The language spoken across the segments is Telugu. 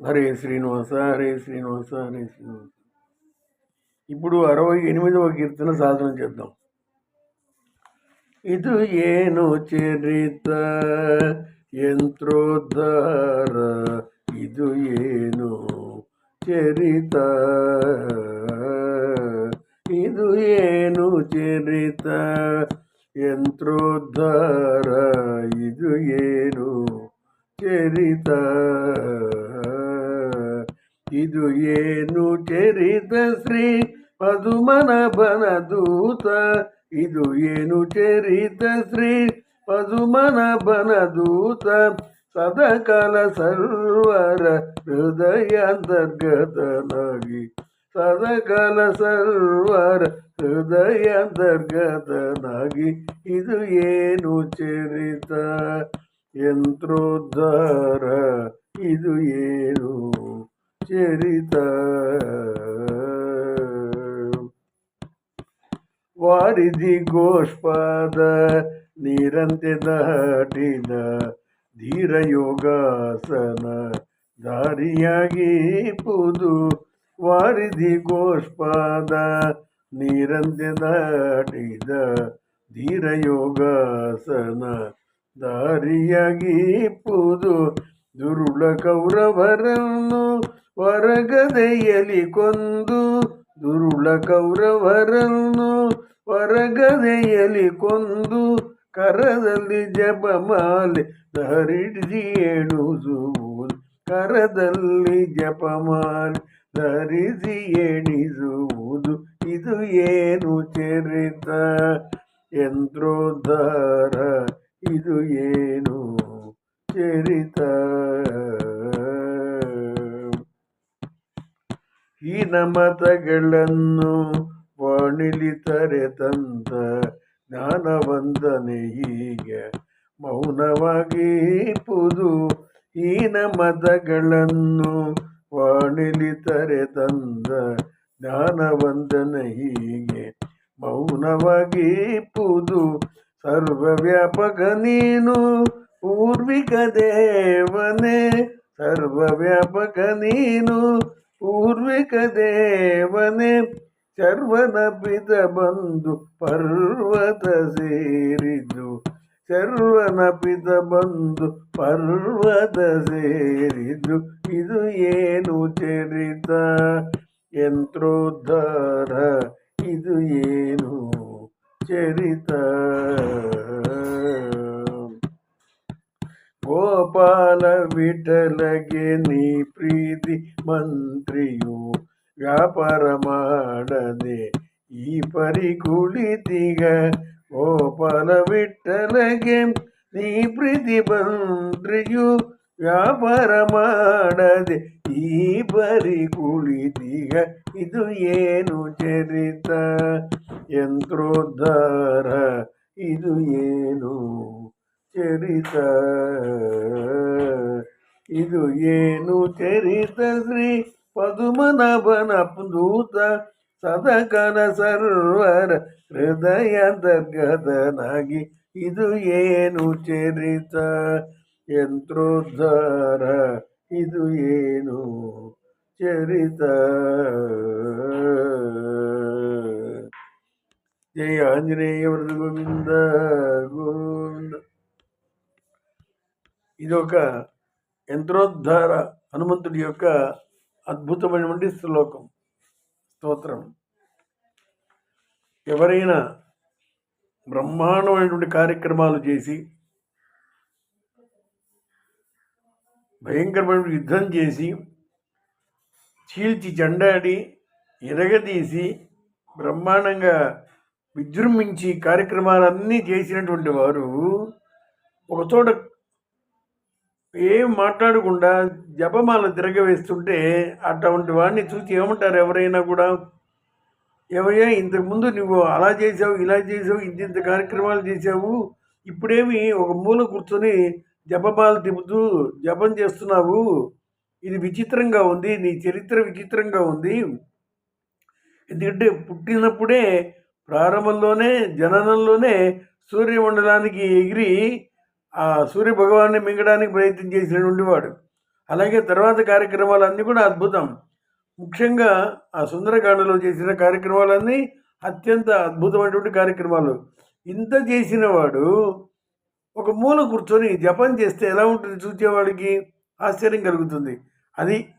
హరే శ్రీనివాస హరే శ్రీనివాస హరే శ్రీనివాస ఇప్పుడు అరవై ఎనిమిదవ కీర్తన సాధన చేద్దాం ಇದು ಏನು ಚರಿತ ಯಂತ್ರೋದ್ಧಾರ ಇದು ಏನು ಚರಿತ ಇದು ಏನು ಚರಿತ ಯಂತ್ರೋದ್ಧಾರ ಇದು ಏನು ಚರಿತ ಇದು ಏನು ಚರಿತ ಶ್ರೀ ಪದುಮನ ಬನದೂತ? ಇದು ಏನು ಚರಿತ ಶ್ರೀ ಪದುಮನ ಬನದೂತ? ಸದಕಾಲ ಸರ್ವರ ಹೃದಯಾಂತರ್ಗತನಾಗಿ ಸದಕಾಲ ಸರ್ವರ ಹೃದಯಾಂತರ್ಗತನಾಗಿ, ಇದು ಏನು ಚರಿತ ಯಂತ್ರೋದ್ಧಾರ? ಇದು ಏನು ಚರಿತ ವಾರಿಧಿ ಗೋಷ್ಪಾದ ನೀರಂತೆ ದಾಟಿದ ಧೀರ ಯೋಗಾಸನ ದಾರಿಯಾಗಿ ಪುದು. ವಾರಿಧಿ ಗೋಷ್ಪಾದ ನೀರಂತೆ ದಾಟಿದ ಧೀರ ಯೋಗಾಸನ ದಾರಿಯಾಗಿ ಪುದು. ದುರುಳ ಕೌರವರನ್ನು ಹೊರಗದೆಯಲಿ ಕೊಂದು ದುರುಳ ಕೌರವರನ್ನು ಹೊರಗದೆಯಲಿ ಕೊಂದು ಕರದಲ್ಲಿ ಜಪಮಾಲೆ ಧರಿಸಿ ಎಣಿಸುವುದು ಕರದಲ್ಲಿ ಜಪಮಾಲೆ ಧರಿಸಿ ಎಣಿಸುವುದು ಇದು ಏನು ಚರಿತ ಯಂತ್ರೋದ್ಧಾರ? ಇದು ಏನು ಚರಿತ? ಮತಗಳನ್ನು ವಾಣಿಲಿ ವಂದನೆ ಜ್ಞಾನವಂದನೆಯೀಗ ಮೌನವಾಗಿ ಪುದು ಈನ ಮತಗಳನ್ನು ವಾಣಿಲಿ ತರೆ ತಂದ ಜ್ಞಾನವಂದನೆ ಹೀಗೆ. ಮೌನವಾಗಿ ಪುದು ಸರ್ವವ್ಯಾಪಕ ನೀನು ಪೂರ್ವಿಕ ದೇವನೇ, ಸರ್ವವ್ಯಾಪಕ ನೀನು ಪೂರ್ವಿಕ ದೇವನೇ ಶರ್ವನ ಪಿತ ಬಂದು ಪರ್ವತ ಸೇರಿದು ಶರ್ವನ ಪಿತ ಬಂದು ಪರ್ವತ ಸೇರಿದು ಇದು ಏನು ಚರಿತ? ಯಂತ್ರೋದ್ಧಾರ, ಇದು ಏನು ಚರಿತ? ಗೋಪಾಲ ವಿಠಲಗೆ ನೀ ಪ್ರೀತಿ ಮಂತ್ರಿಯು ವ್ಯಾಪಾರ ಮಾಡದೆ ಈ ಪರಿ ಕುಳಿತಿಗ ಗೋಪಾಲ ವಿಠಲಗೆ ನೀ ಪ್ರೀತಿ ಮಂತ್ರಿಯು ವ್ಯಾಪಾರ ಮಾಡದೆ ಈ ಪರಿ ಕುಳಿತಿಗ ಇದು ಏನು ಚರಿತ ಯಂತ್ರೋದ್ಧಾರ ಇದು ಏನು ಚರಿತ ಇದು ಏನು ಚರಿತ ಶ್ರೀ ಪದುಮನಭನ ದೂತ ಸದಗನ ಸರ್ವರ ಹೃದಯದರ್ಗದನಾಗಿ ಇದು ಏನು ಚರಿತ ಯಂತ್ರೋದ್ಧಾರ ಇದು ಏನು ಚರಿತ ಜಯ ಆಂಜನೇಯವರದ ಗೋವಿಂದ ಗೋವಿಂದ ఇది ఒక యంత్రోద్ధార హనుమంతుడి యొక్క అద్భుతమైనటువంటి శ్లోకం స్తోత్రం. ఎవరైనా బ్రహ్మాండమైనటువంటి కార్యక్రమాలు చేసి భయంకరమైన యుద్ధం చేసి చీల్చి చెండాడి ఎరగదీసి బ్రహ్మాండంగా విజృంభించి కార్యక్రమాలన్నీ చేసినటువంటి వారు ఒకచోట ఏం మాట్లాడకుండా జపమాల తిరగవేస్తుంటే అటువంటి వాడిని చూసి ఏమంటారు ఎవరైనా కూడా? ఏమయ్యా ఇంతకుముందు నువ్వు అలా చేసావు ఇలా చేసావు ఇంత ఇంత కార్యక్రమాలు చేసావు ఇప్పుడేమి ఒక మూల కూర్చొని జపమాలు తిప్పుతూ జపం చేస్తున్నావు? ఇది విచిత్రంగా ఉంది నీ చరిత్ర విచిత్రంగా ఉంది. ఎందుకంటే పుట్టినప్పుడే ప్రారంభంలోనే జననంలోనే సూర్యమండలానికి ఎగిరి ఆ సూర్య భగవాన్ని మింగడానికి ప్రయత్నం చేసినటువంటి వాడు. అలాగే తర్వాత కార్యక్రమాలన్నీ కూడా అద్భుతం. ముఖ్యంగా ఆ సుందరకాండలో చేసిన కార్యక్రమాలన్నీ అత్యంత అద్భుతమైనటువంటి కార్యక్రమాలు. ఇంత చేసిన వాడు ఒక మూల కూర్చొని జపం చేస్తే ఎలా ఉంటుంది చూసేవాడికి? ఆశ్చర్యం కలుగుతుంది. అది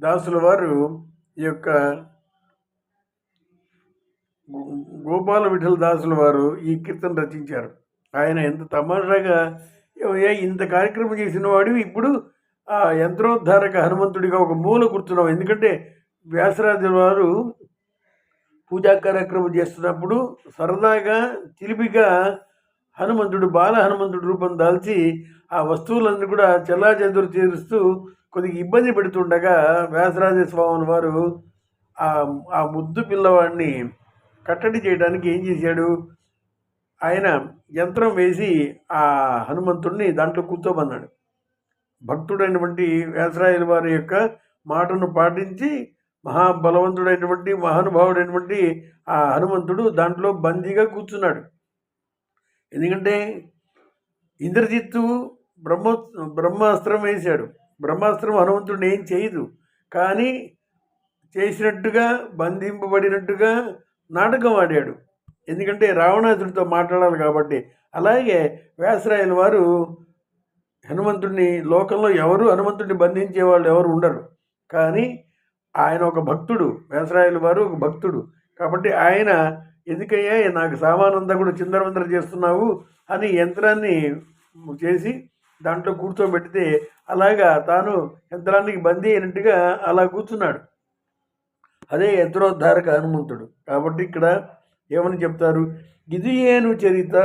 దాసుల వారు ఈ యొక్క గోపాల విఠల దాసుల వారు ఈ కీర్తన రచించారు. ఆయన ఎంత తమాషాగా ఏ ఇంత కార్యక్రమం చేసిన వాడు ఇప్పుడు ఆ యంత్రోద్ధారక హనుమంతుడిగా ఒక మూల కూర్చున్నాం ఎందుకంటే వ్యాసరాజు వారు పూజా కార్యక్రమం చేస్తున్నప్పుడు సరదాగా చిలిపిగా హనుమంతుడు బాల హనుమంతుడు రూపం దాల్చి ఆ వస్తువులన్నీ కూడా చెల్లాచెదురు చేరుస్తూ కొద్దిగా ఇబ్బంది పెడుతుండగా వ్యాసరాజ స్వామి వారు ఆ ఆ ముద్దు పిల్లవాడిని కట్టడి చేయడానికి ఏం చేశాడు? ఆయన యంత్రం వేసి ఆ హనుమంతుడిని దాంట్లో కూర్చోమన్నాడు భక్తుడైనటువంటి వ్యాసరాయుల వారి యొక్క మాటను పాటించి మహాబలవంతుడైనటువంటి మహానుభావుడైనటువంటి ఆ హనుమంతుడు దాంట్లో బందీగా కూర్చున్నాడు. ఎందుకంటే ఇంద్రజిత్తు బ్రహ్మ బ్రహ్మాస్త్రం వేశాడు. బ్రహ్మాస్త్రం హనుమంతుడిని ఏం చేయదు. కానీ చేసినట్టుగా బంధింపబడినట్టుగా నాటకం ఆడాడు. ఎందుకంటే రావణాసుడితో మాట్లాడాలి కాబట్టి. అలాగే వ్యాసరాయల వారు హనుమంతుడిని లోకంలో ఎవరు హనుమంతుడిని బంధించే వాళ్ళు ఎవరు ఉండరు. కానీ ఆయన ఒక భక్తుడు వ్యాసరాయల వారు ఒక భక్తుడు. కాబట్టి ఆయన ఎందుకయ్యా నాకు సామానంతా కూడా చిందరవందర చేస్తున్నావు అని యంత్రాన్ని చేసి దాంట్లో కూర్చోబెడితే అలాగా తాను యంత్రానికి బందీ అయినట్టుగా అలా కూర్చున్నాడు. అదే యంత్రోద్ధారక హనుమంతుడు. కాబట్టి ఇక్కడ ఏమని చెప్తారు? ఇది ఏను చరిత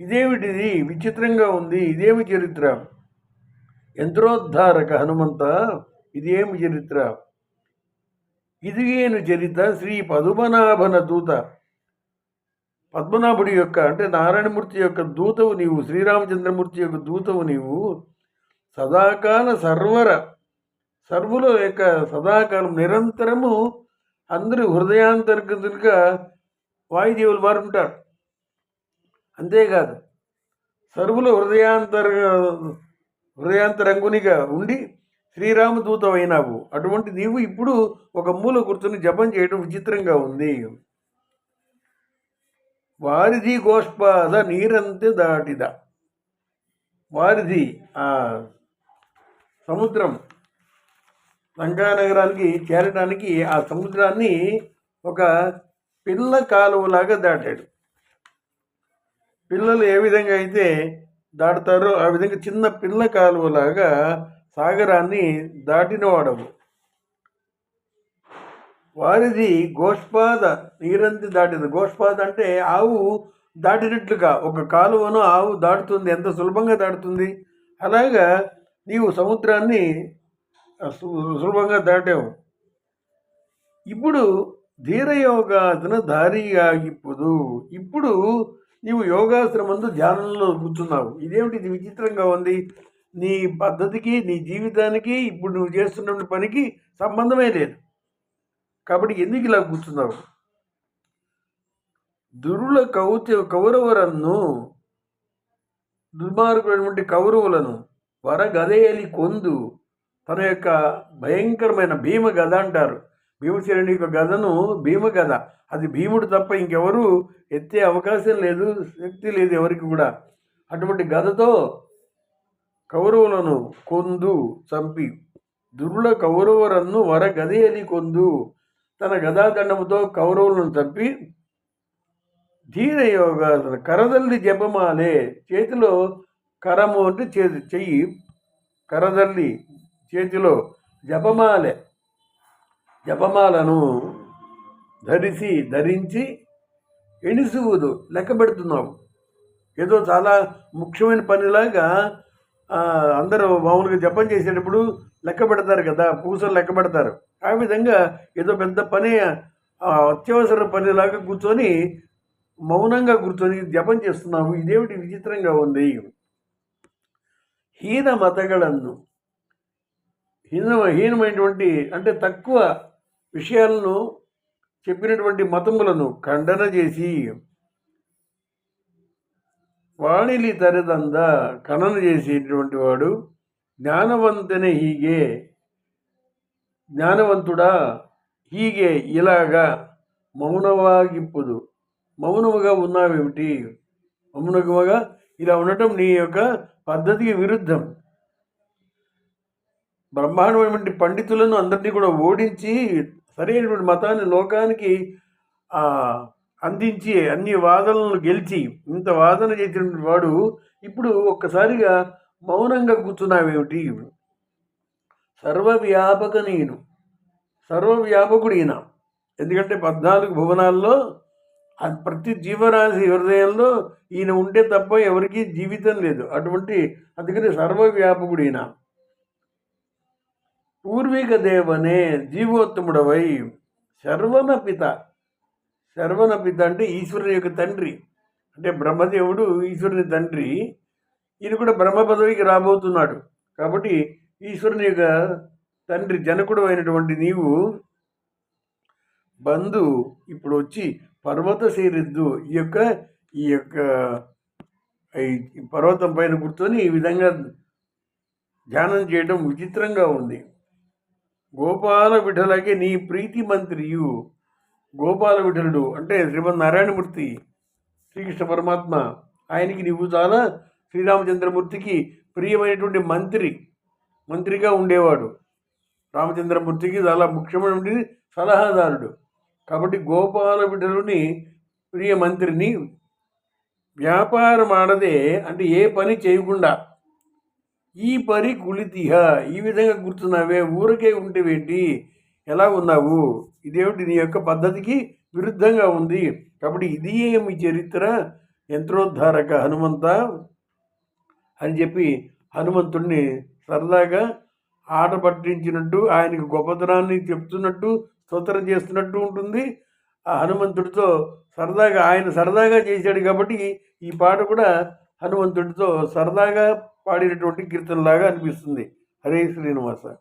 ఇదేమిటిది? విచిత్రంగా ఉంది ఇదేమి చరిత్ర? యంత్రోద్ధారక హనుమంత ఇదేమి చరిత్ర? ఇది ఏను చరిత శ్రీ పద్మనాభన దూత. పద్మనాభుడి యొక్క అంటే నారాయణమూర్తి యొక్క దూతవు నీవు శ్రీరామచంద్రమూర్తి యొక్క దూతవు నీవు సదాకాల సర్వర సర్వుల యొక్క సదాకాలం నిరంతరము అందరి హృదయాంతర్గతులుగా వాయుదేవులు వారు ఉంటారు. అంతేకాదు సర్వుల హృదయాంతర హృదయాంతరంగునిగా ఉండి శ్రీరామదూత అయినావు అటువంటి నీవు ఇప్పుడు ఒక మూల కూర్చుని జపం చేయడం విచిత్రంగా ఉంది. వారిధి గోష్పాద నీరంతే దాటిద. వారిధి ఆ సముద్రం లంకానగరానికి చేరడానికి ఆ సముద్రాన్ని ఒక పిల్ల కాలువలాగా దాటాడు. పిల్లలు ఏ విధంగా అయితే దాటుతారో ఆ విధంగా చిన్న పిల్ల కాలువలాగా సాగరాన్ని దాటినవాడవు. వారిది గోష్పాద నీరంతి దాటింది. గోష్పాద అంటే ఆవు దాటినట్లుగా ఒక కాలువను ఆవు దాటుతుంది. ఎంత సులభంగా దాటుతుంది? అలాగా నీవు సముద్రాన్ని సు- సులభంగా దాటావు. ఇప్పుడు ధీరయోగాసన దారియాగిప్పుడు ఇప్పుడు నీవు యోగాశ్రమందు ధ్యానంలో కూర్చున్నావు ఇదేమిటి? ఇది విచిత్రంగా ఉంది. నీ పద్ధతికి నీ జీవితానికి ఇప్పుడు నువ్వు చేస్తున్న పనికి సంబంధమే లేదు. కాబట్టి ఎందుకు ఇలా కూర్చున్నావు? దురుల కౌచ కౌరవరన్ను దుర్మార్గులైనటువంటి కౌరవులను వరగదేయలి కొందు. తన యొక్క భయంకరమైన భీమ గద అంటారు. భీమసేనుడి యొక్క గదను భీమ గద. అది భీముడు తప్ప ఇంకెవరు ఎత్తే అవకాశం లేదు శక్తి లేదు ఎవరికి కూడా. అటువంటి గదతో కౌరవులను కొందు చంపి. దుర్ల కౌరవరన్ను వర గదేయలి కొందు. తన గదాదండముతో కౌరవులను చంపి ధీరయోగ కరదల్లి జపమాలే చేతిలో కరము అంటే చేతి చెయ్యి కరదల్లి చేతిలో జపమాలే. జపమాలను ధరిసి ధరించి ఎణిసువుదు లెక్క పెడుతున్నావు ఏదో చాలా ముఖ్యమైన పనిలాగా అందరూ మామూలుగా జపం చేసేటప్పుడు లెక్క పెడతారు కదా పూసలు లెక్క పెడతారు ఆ విధంగా ఏదో పెద్ద పని అత్యవసర పనిలాగా కూర్చొని మౌనంగా కూర్చొని జపం చేస్తున్నావు. ఇదేమిటి విచిత్రంగా ఉంది? హీన మతగలను హీన హీనమైనటువంటి అంటే తక్కువ విషయాలను చెప్పినటువంటి మతములను ఖండన చేసి వాణిలి తరదంద ఖనన చేసేటువంటి వాడు జ్ఞానవంతనే హీగే జ్ఞానవంతుడా హీగే ఇలాగా మౌనవాగింపుదు. మౌనముగా ఉన్నావేమిటి? మౌనముగా ఇలా ఉండటం నీ యొక్క పద్ధతికి విరుద్ధం. బ్రహ్మాండమైనటువంటి పండితులను అందరినీ కూడా ఓడించి సరైనటువంటి మతాన్ని లోకానికి అందించి అన్ని వాదనలను గెలిచి ఇంత వాదన చేసినటువంటి వాడు ఇప్పుడు ఒక్కసారిగా మౌనంగా కూర్చున్నావేమిటి? సర్వవ్యాపక నేను. సర్వవ్యాపకుడు ఈయన ఎందుకంటే పద్నాలుగు భువనాల్లో ప్రతి జీవరాశి హృదయంలో ఈయన ఉంటే తప్ప ఎవరికీ జీవితం లేదు. అటువంటి అందుకని సర్వవ్యాపకుడు ఈయన పూర్వీక దేవనే జీవోత్తముడవై శర్వణ పిత. శర్వణ పిత అంటే ఈశ్వరుని యొక్క తండ్రి. అంటే బ్రహ్మదేవుడు ఈశ్వరుని తండ్రి. ఈయన కూడా బ్రహ్మ పదవికి రాబోతున్నాడు. కాబట్టి ఈశ్వరుని యొక్క తండ్రి జనకుడు అయినటువంటి నీవు బంధు ఇప్పుడు వచ్చి పర్వత సేరిద్దు ఈ యొక్క ఈ యొక్క ఈ పర్వతం పైన కూర్చొని ఈ విధంగా ధ్యానం చేయడం విచిత్రంగా ఉంది. గోపాల విఠలకి నీ ప్రీతి మంత్రియు. గోపాల విఠలుడు అంటే శ్రీమద్ నారాయణమూర్తి శ్రీకృష్ణ పరమాత్మ. ఆయనకి నీవు చాలా శ్రీరామచంద్రమూర్తికి ప్రియమైనటువంటి మంత్రి మంత్రిగా ఉండేవాడు. రామచంద్రమూర్తికి చాలా ముఖ్యమైనటువంటి సలహాదారుడు. కాబట్టి గోపాల విఠలుని ప్రియ మంత్రిని వ్యాపారం ఆడదే అంటే ఏ పని చేయకుండా ఈ పరి కులితిహ. ఈ విధంగా కూర్చున్నావే ఊరికే ఉంటేవేంటి? ఎలా ఉన్నావు ఇదేమిటి నీ యొక్క పద్ధతికి విరుద్ధంగా ఉంది. కాబట్టి ఇది ఏమి చరిత్ర? యంత్రోద్ధారక హనుమంత అని చెప్పి హనుమంతుడిని సరదాగా ఆట పట్టించినట్టు ఆయనకు గొప్పతనాన్ని చెప్తున్నట్టు స్తోత్రం చేస్తున్నట్టు ఉంటుంది. ఆ హనుమంతుడితో సరదాగా ఆయన సరదాగా చేశాడు కాబట్టి ఈ పాట కూడా హనుమంతుడితో సరదాగా పాడినటువంటి కీర్తనలాగా అనిపిస్తుంది. హరే శ్రీనివాస.